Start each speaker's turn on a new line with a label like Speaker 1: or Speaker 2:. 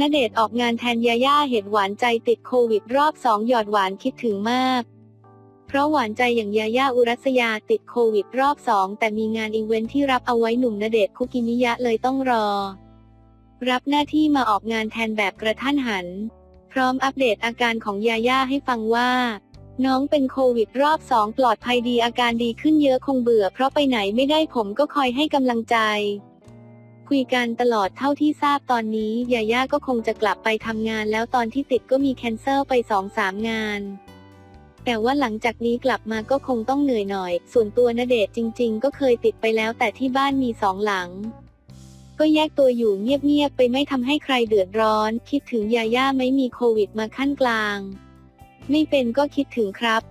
Speaker 1: ณเดชน์ออกงานแทนยาย่าเหตุหวานใจติดโควิดรอบสองหยอดหวานคิดถึงมาก เพราะหวานใจอย่างยาย่าอุรัสยาติดโควิดรอบสองแต่มีงานอีเวนท์ที่รับเอาไว้หนุ่มณเดชน์คุกิมิยะเลยต้องรอ รับหน้าที่มาออกงานแทนแบบกระทันหัน พร้อมอัปเดตอาการของยาย่าให้ฟังว่า น้องเป็นโควิดรอบสองปลอดภัยดีอาการดีขึ้นเยอะคงเบื่อเพราะไปไหนไม่ได้ผมก็คอยให้กำลังใจ คุยกันตลอดเท่าที่ทราบตอนนี้ยาย่าก็คงจะกลับไปทำงานแล้วตอนที่ติดก็มีแคนเซิลไปสองสามงาน แต่ว่าหลังจากนี้กลับมาก็คงต้องเหนื่อยหน่อย ส่วนตัวณเดชจริง ๆ ก็เคยติดไปแล้วแต่ที่บ้านมีสองหลัง ก็แยกตัวอยู่เงียบๆไปไม่ทำให้ใครเดือดร้อน คิดถึงยาย่าไม่มีโควิดมาขั้นกลาง ไม่เป็นก็คิดถึงครับ